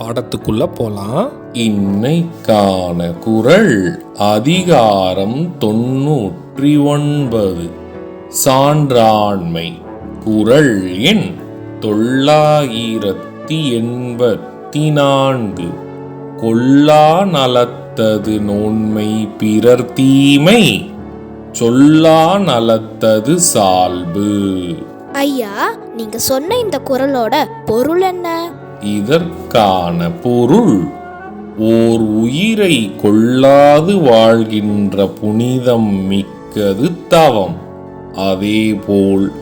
பாடத்துக்குள்ள போலாம். இன்னைக்கான குரல் அதிகாரம் தொன்னூற்றி ஒன்பது சான்றாண்மை. குரல் எண் தொள்ளாயிரத்தி எண்பத்தி நான்கு கொல்லா நலத்தது நோன்மை பிறர் தீமை. சொல்லா நலத்தது சால்பு. ஐயா நீங்க சொன்ன இந்த குரலோட பொருள் என்ன? இதற்கான பொருள் ஓர் உயிரை கொல்லாது வாழ்கின்ற புனிதம் மிக்கது தவம். அதேபோல்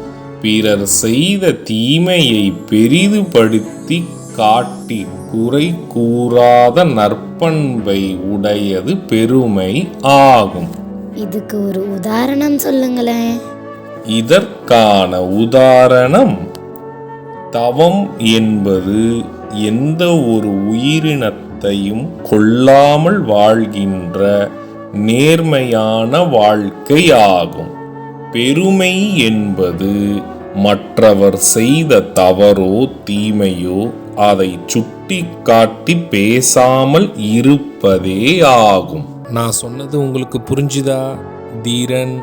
பிறர் செய்த தீமையை பெரிதுபடுத்தி காட்டி குறை கூறாத நற்பண்பை உடையது பெருமை ஆகும். இதுக்கு ஒரு உதாரணம் சொல்லுங்களேன். இதற்கான உதாரணம் தவம் என்பது எந்த ஒரு உயிரினத்தையும் கொல்லாமல் வாழ்கின்ற நேர்மையான வாழ்க்கை ஆகும் பெருமை என்பது மற்றவர் செய்த தவறோ தீமையோ அதை சுட்டி காட்டி பேசாமல் இருப்பதே ஆகும். நான் சொன்னது உங்களுக்கு புரிஞ்சுதா? தீரன்